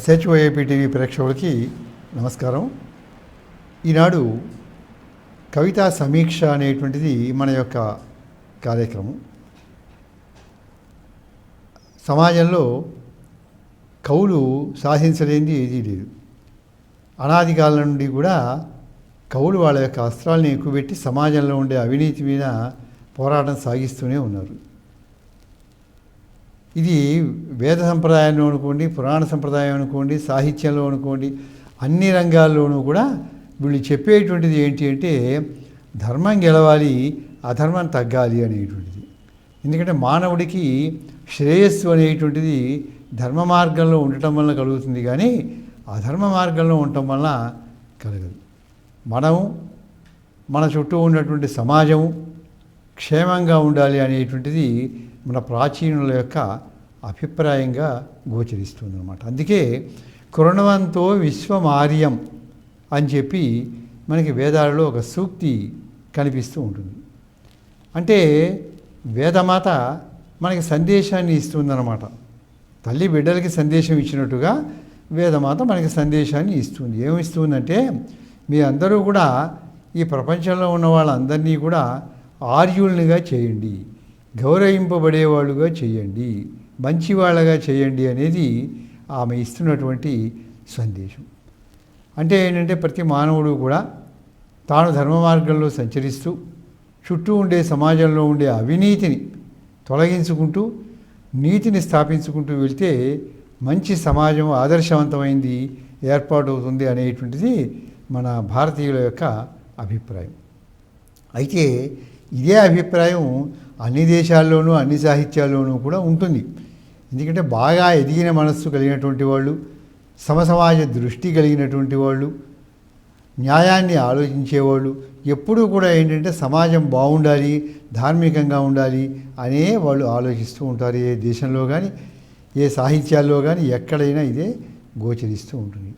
ఎస్హెచ్ఓఏపీ TV ప్రేక్షకులకి నమస్కారం. ఈనాడు కవితా సమీక్ష అనేటువంటిది మన యొక్క కార్యక్రమం. సమాజంలో కవులు సాధించలేనిది ఏదీ లేదు. అనాది కాలం నుండి కూడా కవులు వాళ్ళ యొక్క అస్త్రాలను ఎక్కువబెట్టి సమాజంలో ఉండే అవినీతి మీద పోరాటం సాగిస్తూనే ఉన్నారు. ఇది వేద సంప్రదాయంలో అనుకోండి పురాణ సంప్రదాయం అనుకోండి సాహిత్యంలో అనుకోండి అన్ని రంగాల్లోనూ కూడా వీళ్ళు చెప్పేటువంటిది ఏంటి అంటే ధర్మం గెలవాలి అధర్మం తగ్గాలి అనేటువంటిది. ఎందుకంటే మానవుడికి శ్రేయస్సు అనేటువంటిది ధర్మ మార్గంలో ఉండటం వల్ల కలుగుతుంది కానీ అధర్మ మార్గంలో ఉండటం వల్ల కలగదు. మనం మన చుట్టూ ఉన్నటువంటి సమాజం క్షేమంగా ఉండాలి అనేటువంటిది మన ప్రాచీనుల యొక్క అభిప్రాయంగా గోచరిస్తుంది అనమాట అందుకే కృణవంతో విశ్వమార్యం అని చెప్పి మనకి వేదాలలో ఒక సూక్తి కనిపిస్తూ ఉంటుంది. అంటే వేదమాత మనకి సందేశాన్ని ఇస్తుందన్నమాట. తల్లి బిడ్డలకి సందేశం ఇచ్చినట్టుగా వేదమాత మనకి సందేశాన్ని ఇస్తుంది. ఏమిస్తుందంటే మీ అందరూ కూడా ఈ ప్రపంచంలో ఉన్న వాళ్ళందరినీ కూడా ఆర్యుల్నిగా చేయండి. గౌరవింపబడేవాళ్ళుగా చేయండి. మంచివాళ్ళగా చేయండి అనేది ఆమె ఇస్తున్నటువంటి సందేశం. అంటే ఏంటంటే ప్రతి మానవుడు కూడా తాను ధర్మ మార్గంలో సంచరిస్తూ చుట్టూ ఉండే సమాజంలో ఉండే అవినీతిని తొలగించుకుంటూ నీతిని స్థాపించుకుంటూ వెళ్తే మంచి సమాజం ఆదర్శవంతమైంది ఏర్పాటవుతుంది అనేటువంటిది మన భారతీయుల యొక్క అభిప్రాయం. అయితే ఇదే అభిప్రాయం అన్ని దేశాల్లోనూ అన్ని సాహిత్యాల్లోనూ కూడా ఉంటుంది. ఎందుకంటే బాగా ఎదిగిన మనస్సు కలిగినటువంటి వాళ్ళు సమసమాజ దృష్టి కలిగినటువంటి వాళ్ళు న్యాయాన్ని ఆలోచించేవాళ్ళు ఎప్పుడూ కూడా ఏంటంటే సమాజం బాగుండాలి ధార్మికంగా ఉండాలి అనే వాళ్ళు ఆలోచిస్తూ ఉంటారు. ఏ దేశంలో కానీ ఏ సాహిత్యాల్లో కానీ ఎక్కడైనా ఇదే గోచరిస్తూ ఉంటుంది.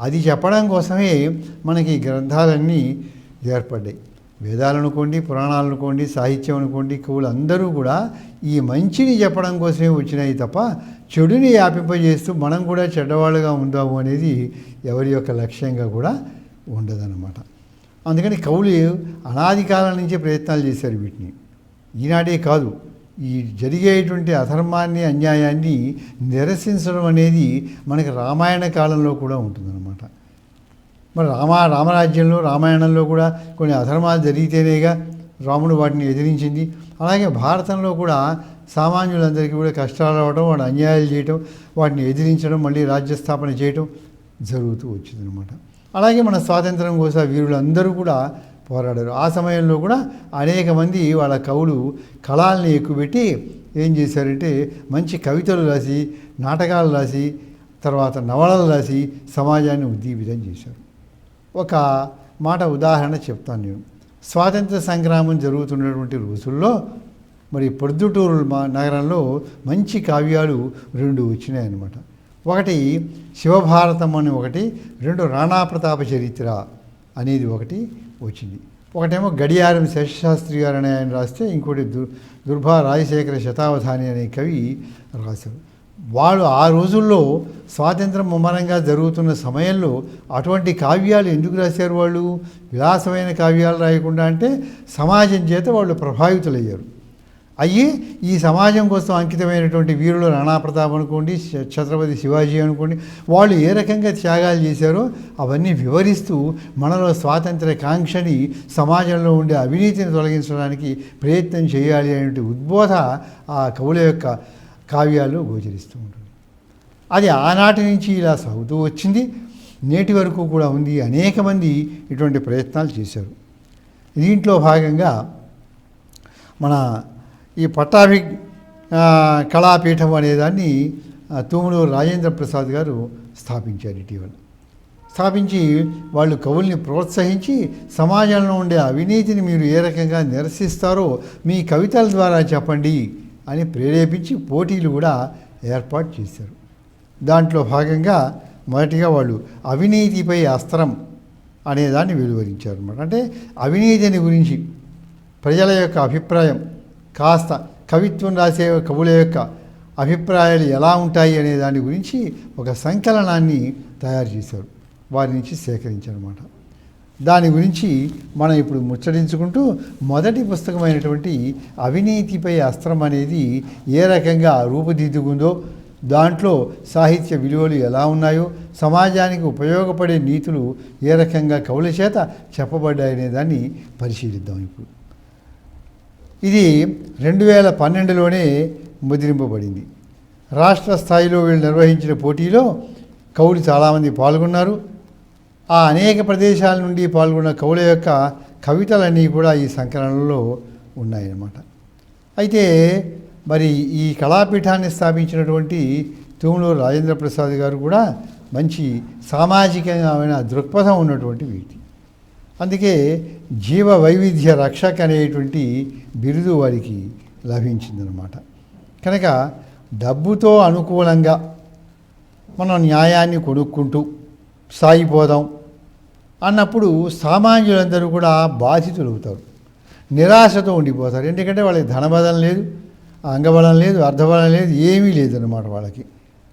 అది చెప్పడం కోసమే మనకి ఈ గ్రంథాలన్నీ ఏర్పడ్డాయి. వేదాలు అనుకోండి పురాణాలు అనుకోండి సాహిత్యం అనుకోండి కవులు అందరూ కూడా ఈ మంచిని చెప్పడం కోసమే వచ్చినాయి తప్ప చెడుని వ్యాపింపజేస్తూ మనం కూడా చెడ్డవాళ్ళుగా ఉందాము అనేది ఎవరి యొక్క లక్ష్యంగా కూడా ఉండదన్నమాట. అందుకని కవులు అనాది కాలం నుంచే ప్రయత్నాలు చేశారు వీటిని. ఈనాడే కాదు ఈ జరిగేటువంటి అధర్మాన్ని అన్యాయాన్ని నిరసించడం అనేది మనకి రామాయణ కాలంలో కూడా ఉంటుందన్నమాట. మరి రామ రామరాజ్యంలో రామాయణంలో కూడా కొన్ని అధర్మాలు జరిగితేనేగా రాముడు వాటిని ఎదిరించింది. అలాగే భారతంలో కూడా సామాన్యులందరికీ కూడా కష్టాలు రావడం వాడు అన్యాయాలు చేయటం వాటిని ఎదిరించడం మళ్ళీ రాజ్యస్థాపన చేయటం జరుగుతూ వచ్చిందనమాట అలాగే మన స్వాతంత్రం కోసం వీరులందరూ కూడా పోరాడారు. ఆ సమయంలో కూడా అనేక మంది వాళ్ళ కవులు కళల్ని ఎక్కువపెట్టి ఏం చేశారంటే మంచి కవితలు రాసి నాటకాలు రాసి తర్వాత నవలలు రాసి సమాజాన్ని ఉద్దీపితం చేశారు. ఒక మాట ఉదాహరణ చెప్తాను నేను. స్వాతంత్ర సంగ్రామం జరుగుతున్నటువంటి రోజుల్లో మరి పొద్దుటూరు మా నగరంలో మంచి కావ్యాలు రెండు వచ్చినాయి అన్నమాట ఒకటి శివభారతం అని ఒకటి రెండు రాణా ప్రతాప చరిత్ర అనేది ఒకటి వచ్చింది. ఒకటేమో గడియారం శేషశాస్త్రి గారు అనే ఆయన రాస్తే ఇంకోటి దుర్ దుర్భా రాజశేఖర శతావధాని అనే కవి రాశారు. వాళ్ళు ఆ రోజుల్లో స్వాతంత్రం ముమ్మరంగా జరుగుతున్న సమయంలో అటువంటి కావ్యాలు ఎందుకు రాశారు వాళ్ళు? విలాసమైన కావ్యాలు రాయకుండా అంటే సమాజం చేత వాళ్ళు ప్రభావితులయ్యారు. అయ్యి ఈ సమాజం కోసం అంకితమైనటువంటి వీరులు రాణా ప్రతాప్ అనుకోండి ఛత్రపతి శివాజీ అనుకోండి వాళ్ళు ఏ రకంగా త్యాగాలు చేశారో అవన్నీ వివరిస్తూ మనలో స్వాతంత్ర కాంక్షని సమాజంలో ఉండే అవినీతిని తొలగించడానికి ప్రయత్నం చేయాలి అనే ఉద్బోధ ఆ కవుల యొక్క కావ్యాల్లో గోచరిస్తూ ఉంటుంది. అది ఆనాటి నుంచి ఇలా సాగుతూ వచ్చింది. నేటి వరకు కూడా ఉంది. అనేక మంది ఇటువంటి ప్రయత్నాలు చేశారు. దీంట్లో భాగంగా మన ఈ పట్టాభి కళాపీఠం అనేదాన్ని తూములూరు రాజేంద్ర ప్రసాద్ గారు స్థాపించారు ఇటీవల. స్థాపించి వాళ్ళు కవుల్ని ప్రోత్సహించి సమాజంలో ఉండే అవినీతిని మీరు ఏ రకంగా నిరసిస్తారో మీ కవితల ద్వారా చెప్పండి. అని ప్రేరేపించి పోటీలు కూడా ఏర్పాటు చేశారు. దాంట్లో భాగంగా మొదటిగా వాళ్ళు అవినీతిపై అస్త్రం అనేదాన్ని వెలువరించారు అనమాట అంటే అవినీతిని గురించి ప్రజల యొక్క అభిప్రాయం కాస్త కవిత్వం రాసే కవుల యొక్క అభిప్రాయాలు ఎలా ఉంటాయి అనే దాని గురించి ఒక సంకలనాన్ని తయారు చేశారు. వారి నుంచి సేకరించారన్నమాట. దాని గురించి మనం ఇప్పుడు ముచ్చరించుకుంటూ మొదటి పుస్తకమైనటువంటి అవినీతిపై అస్త్రం అనేది ఏ రకంగా రూపుదిద్దుకుందో దాంట్లో సాహిత్య విలువలు ఎలా ఉన్నాయో సమాజానికి ఉపయోగపడే నీతులు ఏ రకంగా కవుల చేత చెప్పబడ్డాయనే దాన్ని పరిశీలిద్దాం ఇప్పుడు. ఇది రెండు వేల పన్నెండులోనే ముద్రింపబడింది. రాష్ట్ర స్థాయిలో వీళ్ళు నిర్వహించిన పోటీలో కవులు చాలామంది పాల్గొన్నారు. ఆ అనేక ప్రదేశాల నుండి పాల్గొన్న కవుల యొక్క కవితలన్నీ కూడా ఈ సంకలనంలో ఉన్నాయన్నమాట. అయితే మరి ఈ కళాపీఠాన్ని స్థాపించినటువంటి తూములూరు రాజేంద్ర ప్రసాద్ గారు కూడా మంచి సామాజికమైన దృక్పథం ఉన్నటువంటి వ్యక్తి. అందుకే జీవ వైవిధ్య రక్షక అనేటువంటి బిరుదు వారికి లభించిందనమాట కనుక డబ్బుతో అనుకూలంగా మనం న్యాయాన్ని కొనుక్కుంటూ సాగిపోదాం అన్నప్పుడు సామాన్యులందరూ కూడా బాధితులు అవుతారు నిరాశతో ఉండిపోతారు. ఎందుకంటే వాళ్ళకి ధనబలం లేదు అంగబలం లేదు అర్ధబలం లేదు ఏమీ లేదన్నమాట వాళ్ళకి.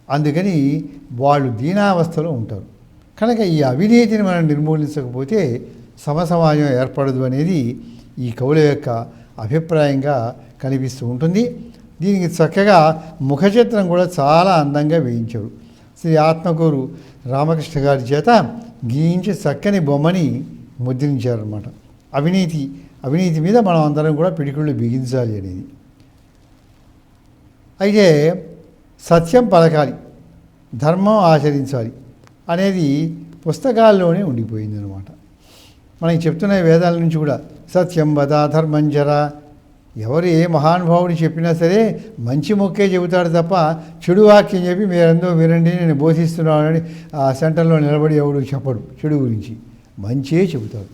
అందుకని వాళ్ళు దీనావస్థలో ఉంటారు. కనుక ఈ అవినీతిని మనం నిర్మూలించకపోతే సమసమాజం ఏర్పడదు అనేది ఈ కవుల యొక్క అభిప్రాయంగా కనిపిస్తూ ఉంటుంది. దీనికి చక్కగా ముఖచిత్రం కూడా చాలా అందంగా వేయించారు. శ్రీ ఆత్మకూరు రామకృష్ణ గారి చేత గీయించి చక్కని బొమ్మని ముద్రించారనమాట అవినీతి అవినీతి మీద మనం అందరం కూడా పిడికిళ్ళు బిగించాలి అనేది. అయితే సత్యం పలకాలి ధర్మం ఆచరించాలి అనేది పుస్తకాల్లోనే ఉండిపోయింది అనమాట మనకి చెప్తున్న వేదాల నుంచి కూడా సత్యం వద ధర్మం ఎవరు ఏ మహానుభావుడు చెప్పినా సరే మంచి మొక్కే చెబుతాడు తప్ప చెడు వాక్యం చెప్పి మీరందరూ వినండి నేను బోధిస్తున్నానని ఆ సెంటర్లో నిలబడి ఎవడు చెప్పడు చెడు గురించి. మంచే చెబుతాడు.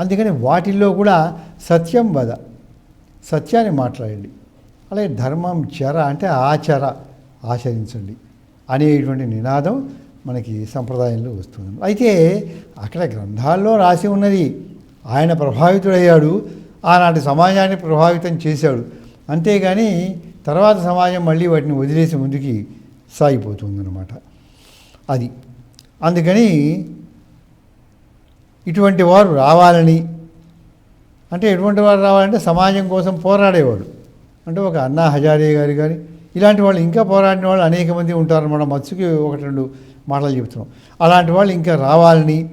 అందుకని వాటిల్లో కూడా సత్యం వధ సత్యాన్ని మాట్లాడండి. అలాగే ధర్మం చెర అంటే ఆచర ఆచరించండి. అనేటువంటి నినాదం మనకి సంప్రదాయంలో వస్తుంది. అయితే అక్కడ గ్రంథాల్లో రాసి ఉన్నది ఆయన ప్రభావితుడయ్యాడు ఆనాటి సమాజాన్ని ప్రభావితం చేశాడు. అంతేగాని తర్వాత సమాజం మళ్ళీ వాటిని వదిలేసి ముందుకి సాగిపోతుందన్నమాట. అది. అందుకని ఇటువంటి వారు రావాలని అంటే ఎటువంటి వారు రావాలంటే సమాజం కోసం పోరాడేవాడు. అంటే ఒక అన్నా హజారే గారు కానీ ఇలాంటి వాళ్ళు ఇంకా పోరాడిన వాళ్ళు అనేక మంది ఉంటారన్నమాట. మత్స్సుకి ఒకటి రెండు మాటలు చెప్తున్నాం. అలాంటి వాళ్ళు ఇంకా రావాలని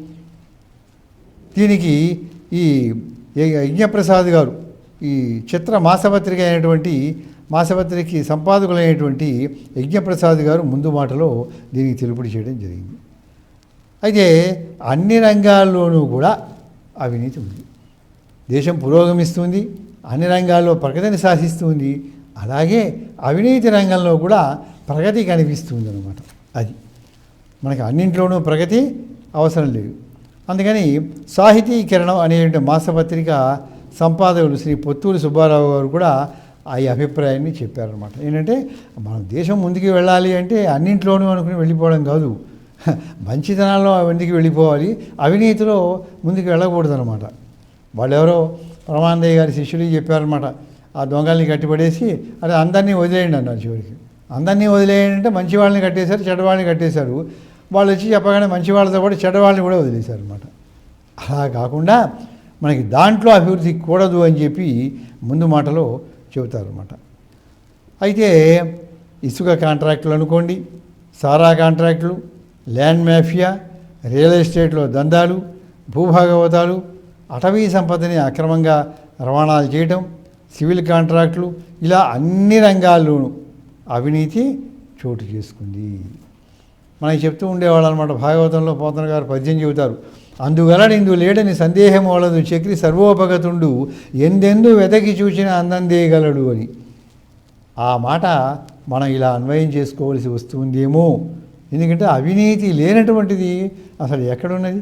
దీనికి ఈ యజ్ఞప్రసాద్ గారు ఈ చిత్ర మాసపత్రిక అయినటువంటి మాసపత్రికకి సంపాదకులైనటువంటి యజ్ఞప్రసాద్ గారు ముందు మాటలో దీనికి తెలుపుడు చేయడం జరిగింది. అయితే అన్ని రంగాల్లోనూ కూడా అవినీతి ఉంది. దేశం పురోగమిస్తుంది అన్ని రంగాల్లో ప్రగతిని సాధిస్తుంది అలాగే అవినీతి రంగంలో కూడా ప్రగతి కనిపిస్తుంది అనమాట అది. మనకి అన్నింట్లోనూ ప్రగతి అవసరం లేదు. అందుకని సాహితీకరణం అనేటువంటి మాసపత్రిక సంపాదకులు శ్రీ పొత్తూరు సుబ్బారావు గారు కూడా ఆ ఈ అభిప్రాయాన్ని చెప్పారనమాట ఏంటంటే మన దేశం ముందుకు వెళ్ళాలి అంటే అన్నింట్లోనూ అనుకుని వెళ్ళిపోవడం కాదు. మంచితనాల్లో ముందుకు వెళ్ళిపోవాలి అవినీతిలో ముందుకు వెళ్ళకూడదనమాట వాళ్ళెవరో ప్రమాందయ్య గారి శిష్యులు చెప్పారనమాట ఆ దొంగల్ని కట్టిపడేసి అదే అందరినీ వదిలేయండి అన్నారు చివరికి. అందరినీ వదిలేయండి అంటే మంచి వాళ్ళని కట్టేశారు చెడ్డవాళ్ళని కట్టేశారు. వాళ్ళు వచ్చి చెప్పగానే మంచి వాళ్ళతో పాటు చెడ్డవాళ్ళని కూడా వదిలేశారు అనమాట అలా కాకుండా మనకి దాంట్లో అభివృద్ధి కూడదు అని చెప్పి ముందు మాటలో చెబుతారన్నమాట. అయితే ఇసుక కాంట్రాక్టులు అనుకోండి సారా కాంట్రాక్టులు ల్యాండ్ మాఫియా రియల్ ఎస్టేట్లో దందాలు భూభాగవతాలు అటవీ సంపదని అక్రమంగా రవాణాలు చేయటం సివిల్ కాంట్రాక్టులు ఇలా అన్ని రంగాల్లోనూ అవినీతి చోటు చేసుకుంది. మనకి చెప్తూ ఉండేవాళ్ళు అనమాట భాగవతంలో పోతన గారు పద్యం చెబుతారు. అందుగలడు ఇందు లేడని సందేహం వలదు చక్రి సర్వోపగతుండు ఎందెందు వెతకి చూచిన అందందేయగలడు అని. ఆ మాట మనం ఇలా అన్వయం చేసుకోవలసి వస్తుందేమో. ఎందుకంటే అవినీతి లేనటువంటిది అసలు ఎక్కడున్నది?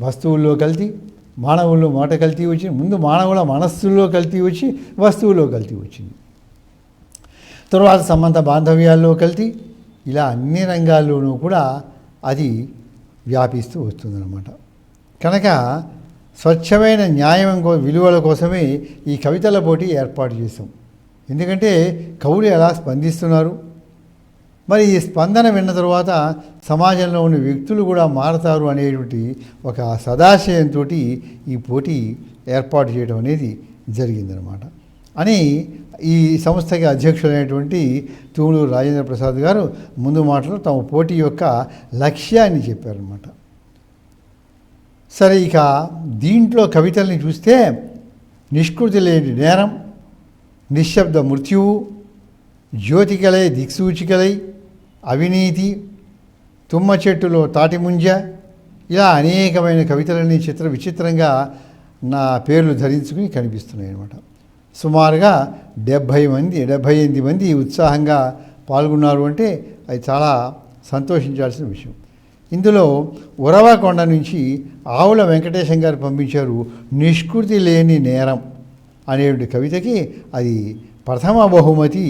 వస్తువుల్లో కల్తీ మానవుల్లో మాట కల్తీ వచ్చి ముందు మానవుల మనస్సుల్లో కల్తీ వచ్చి వస్తువుల్లో కల్తీ వచ్చింది. తర్వాత సంబంధ బాంధవ్యాల్లో కల్తీ ఇలా అన్ని రంగాల్లోనూ కూడా అది వ్యాపిస్తూ వస్తుందన్నమాట. కనుక స్వచ్ఛమైన న్యాయం విలువల కోసమే ఈ కవితల పోటీ ఏర్పాటు చేశాం. ఎందుకంటే కవులు ఎలా స్పందిస్తున్నారు? మరి ఈ స్పందన విన్న తర్వాత సమాజంలో ఉన్న వ్యక్తులు కూడా మారతారు అనేటువంటి ఒక సదాశయంతో ఈ పోటీ ఏర్పాటు చేయడం అనేది జరిగిందనమాట అని ఈ సంస్థకి అధ్యక్షులైనటువంటి తూళూరు రాజేంద్ర ప్రసాద్ గారు ముందు మాటలో తమ పోటీ యొక్క లక్ష్యాన్ని చెప్పారనమాట సరే ఇక దీంట్లో కవితల్ని చూస్తే నిష్కృతి లేని నేరం నిశ్శబ్ద మృత్యువు జ్యోతికలై దిక్సూచికలై అవినీతి తుమ్మ చెట్టులో తాటిముంజ ఇలా అనేకమైన కవితలన్నీ చిత్ర విచిత్రంగా నా పేర్లు ధరించుకుని కనిపిస్తున్నాయి అన్నమాట సుమారుగా డెబ్భై మంది డెబ్భై ఎనిమిది మంది ఉత్సాహంగా పాల్గొన్నారు అంటే అది చాలా సంతోషించాల్సిన విషయం. ఇందులో ఉరవకొండ నుంచి ఆవుల వెంకటేశం గారు పంపించారు నిష్కృతి లేని నేరం అనేటువంటి కవితకి అది ప్రథమ బహుమతి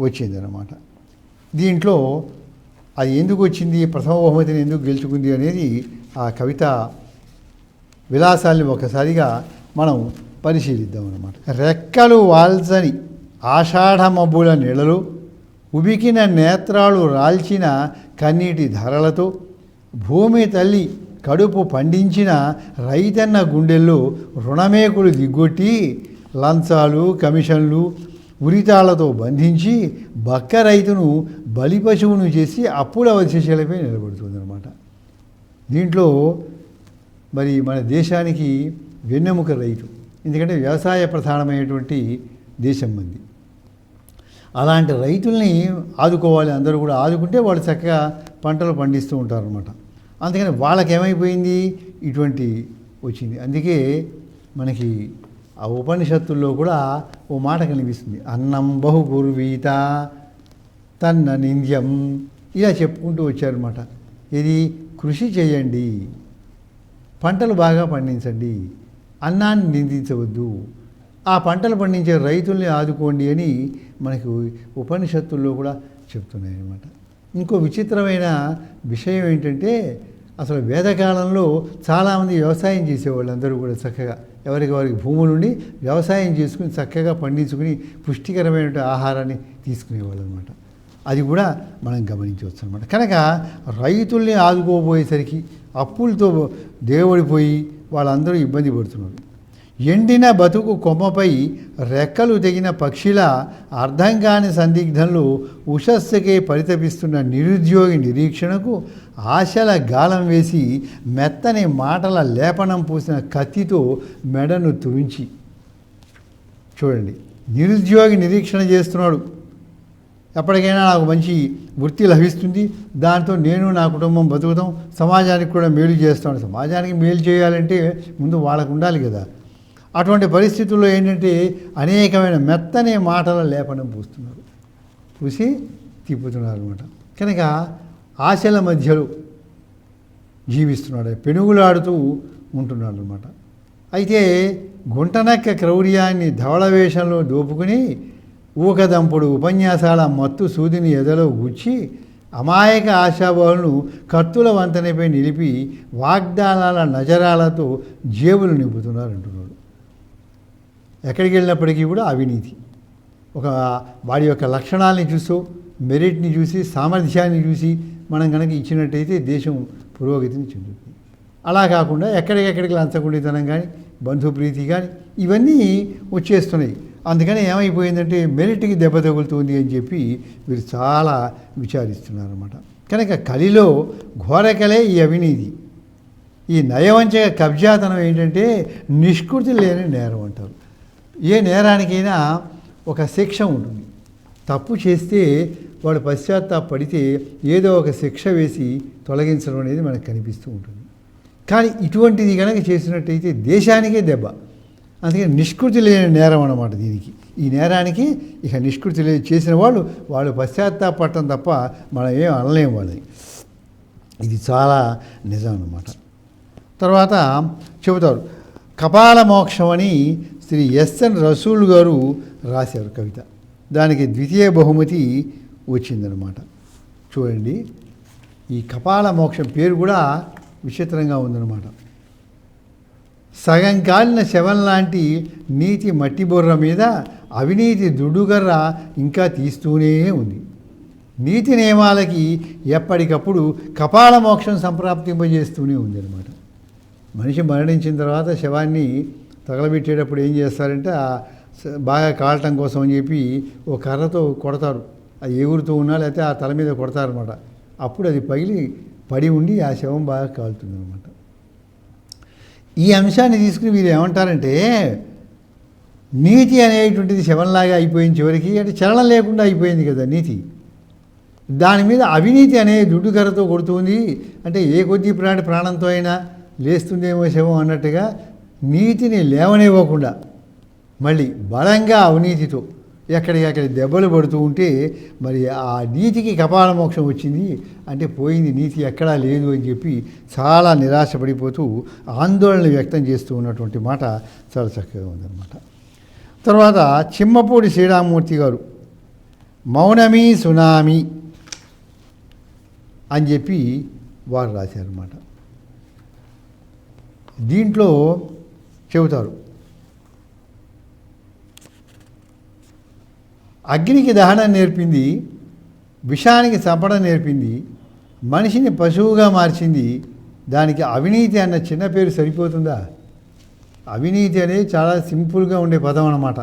వచ్చిందనమాట దీంట్లో అది ఎందుకు వచ్చింది ప్రథమ బహుమతిని ఎందుకు గెలుచుకుంది అనేది ఆ కవిత విలాసాల్ని ఒకసారిగా మనం పరిశీలిద్దాం అనమాట రెక్కలు వాల్చని ఆషాఢమబ్బుల నెలలు ఉబికిన నేత్రాలు రాల్చిన కన్నీటి ధరలతో భూమి తల్లి కడుపు పండించిన రైతన్న గుండెల్లో రుణమేకులు దిగ్గొట్టి లంచాలు కమిషన్లు ఉరితాళ్ళతో బంధించి బక్క రైతును బలి పశువును చేసి అప్పుల అవశేషాలపై నిలబడుతుందన్నమాట. దీంట్లో మరి మన దేశానికి వెన్నెముక రైతు. ఎందుకంటే వ్యవసాయ ప్రధానమైనటువంటి దేశం మంది అలాంటి రైతుల్ని ఆదుకోవాలి అందరూ కూడా ఆదుకుంటే వాళ్ళు చక్కగా పంటలు పండిస్తూ ఉంటారనమాట అందుకని వాళ్ళకి ఏమైపోయింది ఇటువంటి వచ్చింది. అందుకే మనకి ఆ ఉపనిషత్తుల్లో కూడా ఓ మాట కనిపిస్తుంది. అన్నం బహు గుర్వీత తన్న నింద్యం ఇలా చెప్పుకుంటూ వచ్చారనమాట ఇది కృషి చేయండి. పంటలు బాగా పండించండి. అన్నాన్ని నిందించవద్దు. ఆ పంటలు పండించే రైతుల్ని ఆదుకోండి అని మనకు ఉపనిషత్తుల్లో కూడా చెప్తున్నాయి అన్నమాట ఇంకో విచిత్రమైన విషయం ఏంటంటే అసలు వేదకాలంలో చాలామంది వ్యవసాయం చేసేవాళ్ళు అందరూ కూడా చక్కగా ఎవరికి వారికి భూములు ఉండి వ్యవసాయం చేసుకుని చక్కగా పండించుకుని పుష్టికరమైన ఆహారాన్ని తీసుకునేవాళ్ళు అనమాట అది కూడా మనం గమనించవచ్చు అనమాట కనుక రైతుల్ని ఆదుకోబోయేసరికి అప్పులతో దేవుడిపోయి వాళ్ళందరూ ఇబ్బంది పడుతున్నారు. ఎండిన బతుకు కొమ్మపై రెక్కలు తెగిన పక్షిలా అర్థం కాని సందిగ్ధంలో ఉషస్సుకే పరితపిస్తున్న నిరుద్యోగి నిరీక్షణకు ఆశల గాలం వేసి మెత్తని మాటల లేపనం పూసిన కత్తితో మెడను తురించి చూడండి నిరుద్యోగి నిరీక్షణ చేస్తున్నాడు. ఎప్పటికైనా నాకు మంచి వృత్తి లభిస్తుంది. దాంతో నేను నా కుటుంబం బతుకుతాం. సమాజానికి కూడా మేలు చేస్తాను సమాజానికి మేలు చేయాలంటే ముందు వాళ్ళకు ఉండాలి కదా. అటువంటి పరిస్థితుల్లో ఏంటంటే అనేకమైన మెత్తని మాటల లేపనం పూస్తున్నారు. పూసి తిప్పుతున్నారు అనమాట కనుక ఆశల మధ్యలో జీవిస్తున్నాడు. పెనుగులాడుతూ ఉంటున్నాడు అనమాట అయితే గుంటనక్క క్రౌర్యాన్ని ధవళ వేషంలో దోపుకుని ఊకదంపుడు ఉపన్యాసాల మత్తు సూదిని ఎదలో గుచ్చి అమాయక ఆశాభావులను కత్తుల వంతెనపై నిలిపి వాగ్దానాల నజరాలతో జేబులు నింపుతున్నారు అంటున్నాడు. ఎక్కడికి వెళ్ళినప్పటికీ కూడా అవినీతి. ఒక వాడి యొక్క లక్షణాలని చూస్తూ మెరిట్ని చూసి సామర్థ్యాన్ని చూసి మనం కనుక ఇచ్చినట్టయితే దేశం పురోగతిని చెందుతుంది. అలా కాకుండా ఎక్కడికెక్కడికి లంచకుండితనం కానీ బంధుప్రీతి కానీ ఇవన్నీ వచ్చేస్తున్నాయి. అందుకని ఏమైపోయిందంటే మెరిట్కి దెబ్బ తగులుతుంది అని చెప్పి వీరు చాలా విచారిస్తున్నారు అనమాట కనుక కలిలో ఘోరకలే ఈ అవినీతి. ఈ నయవంచక కబ్జాతనం ఏంటంటే నిష్కృతి లేని నేరం అంటారు. ఏ నేరానికైనా ఒక శిక్ష ఉంటుంది. తప్పు చేస్తే వాడు పశ్చాత్తాపడితే ఏదో ఒక శిక్ష వేసి తొలగించడం అనేది మనకు కనిపిస్తూ ఉంటుంది. కానీ ఇటువంటిది కనుక చేసినట్టయితే దేశానికే దెబ్బ. అందుకని నిష్కృతి లేని నేరం అన్నమాట దీనికి. ఈ నేరానికి ఇక నిష్కృతి లేని చేసిన వాళ్ళు వాళ్ళు పశ్చాత్తాపడటం తప్ప మనం ఏం అనలేము వాళ్ళని. ఇది చాలా నిజం అనమాట తర్వాత చెబుతారు కపాల మోక్షం అని శ్రీ ఎస్ఎన్ రసూల్ గారు రాశారు కవిత. దానికి ద్వితీయ బహుమతి వచ్చిందనమాట చూడండి ఈ కపాల మోక్షం పేరు కూడా విచిత్రంగా ఉందన్నమాట. సగం కాలిన శవం లాంటి నీతి మట్టి బొర్ర మీద అవినీతి దుడుగర్ర ఇంకా తీస్తూనే ఉంది. నీతి నియమాలకి ఎప్పటికప్పుడు కపాల మోక్షం సంప్రాప్తింపజేస్తూనే ఉంది అనమాట మనిషి మరణించిన తర్వాత శవాన్ని తగలబెట్టేటప్పుడు ఏం చేస్తారంటే బాగా కాలటం కోసం అని చెప్పి ఓ కర్రతో కొడతారు. అది ఎగురుతూ ఉన్నా లేకపోతే ఆ తల మీద కొడతారనమాట అప్పుడు అది పగిలి పడి ఉండి ఆ శవం బాగా కాలుతుంది అనమాట ఈ అంశాన్ని తీసుకుని వీరు ఏమంటారంటే నీతి అనేటువంటిది శవంలాగా అయిపోయింది చివరికి అంటే చలనం లేకుండా అయిపోయింది కదా నీతి. దాని మీద అవినీతి అనే దుడ్డుకరతో కొడుతుంది. అంటే ఏ కొద్ది ప్రాణి ప్రాణంతో అయినా లేస్తుందేమో శవం అన్నట్టుగా నీతిని లేవనివ్వకుండా మళ్ళీ బలంగా అవినీతితో ఎక్కడికక్కడ దెబ్బలు పడుతూ ఉంటే మరి ఆ నీతికి కపాల మోక్షం వచ్చింది. అంటే పోయింది నీతి ఎక్కడా లేదు అని చెప్పి చాలా నిరాశపడిపోతూ ఆందోళన వ్యక్తం చేస్తూ ఉన్నటువంటి మాట చాలా చక్కగా ఉందన్నమాట. తర్వాత చిమ్మపూడి శ్రీరామూర్తి గారు మౌనమీ సునామీ అని చెప్పి వారు రాశారన్నమాట. దీంట్లో చెబుతారు అగ్నికి దహనం నేర్పింది విషానికి చంపడం నేర్పింది మనిషిని పశువుగా మార్చింది. దానికి అవినీతి అన్న చిన్న పేరు సరిపోతుందా? అవినీతి అనేది చాలా సింపుల్గా ఉండే పదం అన్నమాట.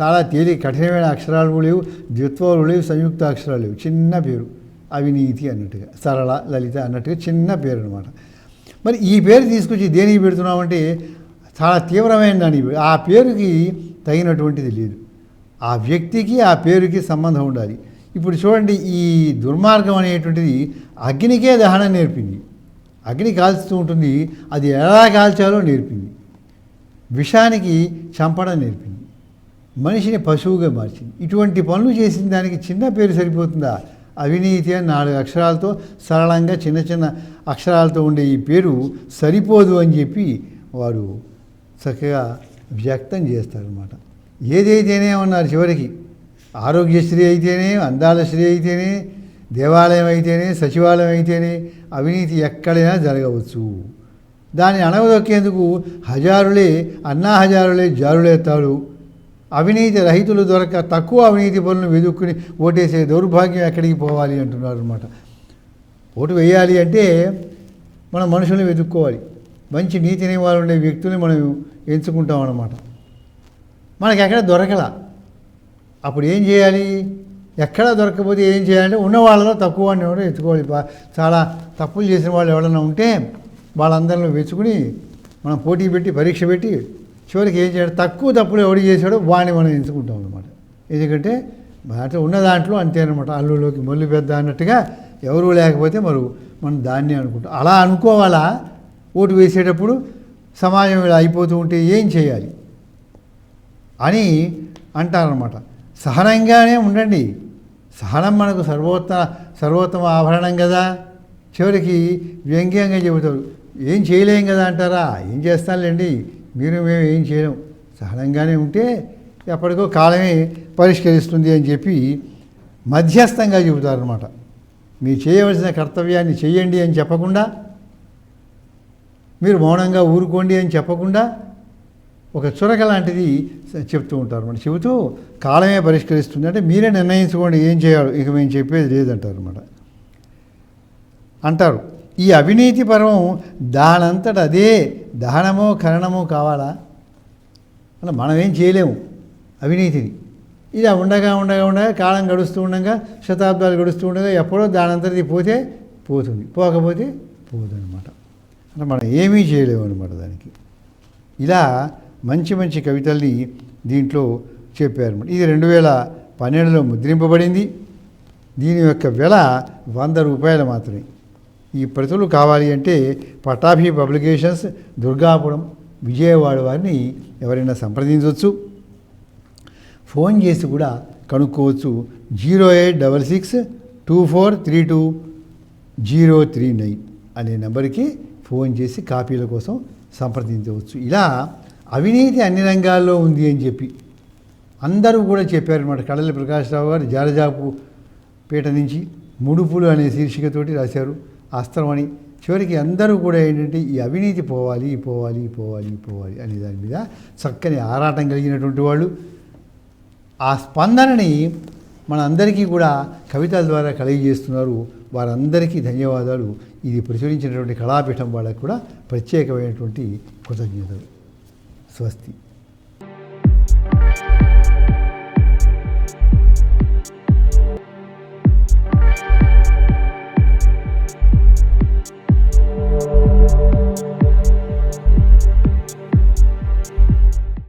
చాలా తేలిక కఠినమైన అక్షరాలు లేవు ద్విత్వాలు లేవు సంయుక్త అక్షరాలు లేవు. చిన్న పేరు. అవినీతి అన్నట్టుగా సరళ లలిత అన్నట్టుగా చిన్న పేరు అనమాట మరి ఈ పేరు తీసుకొచ్చి దేనికి పెడుతున్నామంటే చాలా తీవ్రమైన దాని ఆ పేరుకి తగినటువంటిది లేదు. ఆ వ్యక్తికి ఆ పేరుకి సంబంధం ఉండాలి. ఇప్పుడు చూడండి ఈ దుర్మార్గం అనేటువంటిది అగ్నికే దహనం నేర్పింది. అగ్ని కాల్చుతూ ఉంటుంది అది ఎలా కాల్చాలో నేర్పింది. విషానికి చంపడం నేర్పింది. మనిషిని పశువుగా మార్చింది. ఇటువంటి పనులు చేసిన దానికి చిన్న పేరు సరిపోతుందా? అవినీతి అని నాలుగు అక్షరాలతో సరళంగా చిన్న చిన్న అక్షరాలతో ఉండే ఈ పేరు సరిపోదు అని చెప్పి వారు చక్కగా వ్యక్తం చేస్తారన్నమాట. ఏదైతేనే ఉన్నారు చివరికి. ఆరోగ్యశ్రీ అయితేనే అందాల శ్రీ అయితేనే దేవాలయం అయితేనే సచివాలయం అయితేనే అవినీతి ఎక్కడైనా జరగవచ్చు. దాన్ని అణగదొక్కేందుకు హజారులే అన్నా హజారులే జారులేస్తాడు అవినీతి రహితులు దొరక తక్కువ అవినీతి పనులను వెదుక్కుని ఓటేసే దౌర్భాగ్యం ఎక్కడికి పోవాలి అంటున్నారు అనమాట ఓటు వేయాలి అంటే మనం మనుషుల్ని వెతుక్కోవాలి మంచి నీతిని నియమాలు ఉండే వ్యక్తుల్ని మనం ఎంచుకుంటాం అన్నమాట. మనకి ఎక్కడ దొరకల? అప్పుడు ఏం చేయాలి? ఎక్కడ దొరకకపోతే ఏం చేయాలంటే ఉన్న వాళ్ళలో తక్కువ వాడిని ఎవరో ఎత్తుకోవాలి. చాలా తప్పులు చేసిన వాళ్ళు ఎవరైనా ఉంటే వాళ్ళందరిలో వెతుకుని మనం పోటీ పెట్టి పరీక్ష పెట్టి చివరికి ఏం చేయాలి? తక్కువ తప్పులు ఎవడు చేశాడో వాడిని మనం ఎంచుకుంటాం అనమాట ఎందుకంటే భారత ఉన్న దాంట్లో అంతే అనమాట అల్లులోకి మొల్లు పెద్ద అన్నట్టుగా ఎవరు లేకపోతే మరి మనం దాన్ని అనుకుంటాం. అలా అనుకోవాలా? ఓటు వేసేటప్పుడు సమాజం ఇలా అయిపోతూ ఉంటే ఏం చేయాలి? అని అంటారనమాట సహనంగానే ఉండండి. సహనం మనకు సర్వోత్త సర్వోత్తమ ఆభరణం కదా. చివరికి వ్యంగ్యంగా చెబుతారు. ఏం చేయలేం కదా అంటారా? ఏం చేస్తానులేండి? మీరు మేము ఏం చేయలేం. సహనంగానే ఉంటే ఎప్పటికో కాలమే పరిష్కరిస్తుంది అని చెప్పి మధ్యస్థంగా చెబుతారనమాట మీరు చేయవలసిన కర్తవ్యాన్ని చేయండి అని చెప్పకుండా మీరు మౌనంగా ఊరుకోండి అని చెప్పకుండా ఒక చురక లాంటిది చెప్తూ ఉంటారు. అనమాట చెబుతూ కాలమే పరిష్కరిస్తుంది అంటే మీరే నిర్ణయించుకోండి ఏం చేయాలి ఇక మేము చెప్పేది లేదంటారు అనమాట అంటారు ఈ అవినీతి పర్వం దానంతట అదే దహనమో కరణమో కావాలా? అంటే మనం ఏం చేయలేము అవినీతిని. ఇలా ఉండగా ఉండగా ఉండగా కాలం గడుస్తూ ఉండగా శతాబ్దాలు గడుస్తూ ఉండగా ఎప్పుడో దానంతటిది పోతే పోతుంది. పోకపోతే పోదు అనమాట అంటే మనం ఏమీ చేయలేము అనమాట దానికి. ఇలా మంచి మంచి కవితల్ని దీంట్లో చెప్పారు. ఇది రెండు వేల పన్నెండులో ముద్రింపబడింది. దీని యొక్క వెల వంద రూపాయలు మాత్రమే. ఈ ప్రతులు కావాలి అంటే పటాభి పబ్లికేషన్స్ దుర్గాపురం విజయవాడ వారిని ఎవరైనా సంప్రదించవచ్చు. ఫోన్ చేసి కూడా కనుక్కోవచ్చు. Zero eight double six two four three two zero three nine అనే నెంబర్కి ఫోన్ చేసి కాపీల కోసం సంప్రదించవచ్చు. ఇలా అవినీతి అన్ని రంగాల్లో ఉంది అని చెప్పి అందరూ కూడా చెప్పారనమాట కడలి ప్రకాశ్రావు గారు జారజాపు పీట నుంచి ముడుపులు అనే శీర్షికతోటి రాశారు. అస్త్రం అని చివరికి అందరూ కూడా ఏంటంటే ఈ అవినీతి పోవాలి పోవాలి పోవాలి పోవాలి అనే దాని మీద చక్కని ఆరాటం కలిగినటువంటి వాళ్ళు. ఆ స్పందనని మనందరికీ కూడా కవితల ద్వారా కలిగజేస్తున్నారు. వారందరికీ ధన్యవాదాలు. ఇది ప్రచురించినటువంటి కళాపీఠం వాళ్ళకు కూడా ప్రత్యేకమైనటువంటి కృతజ్ఞతలు. so i'll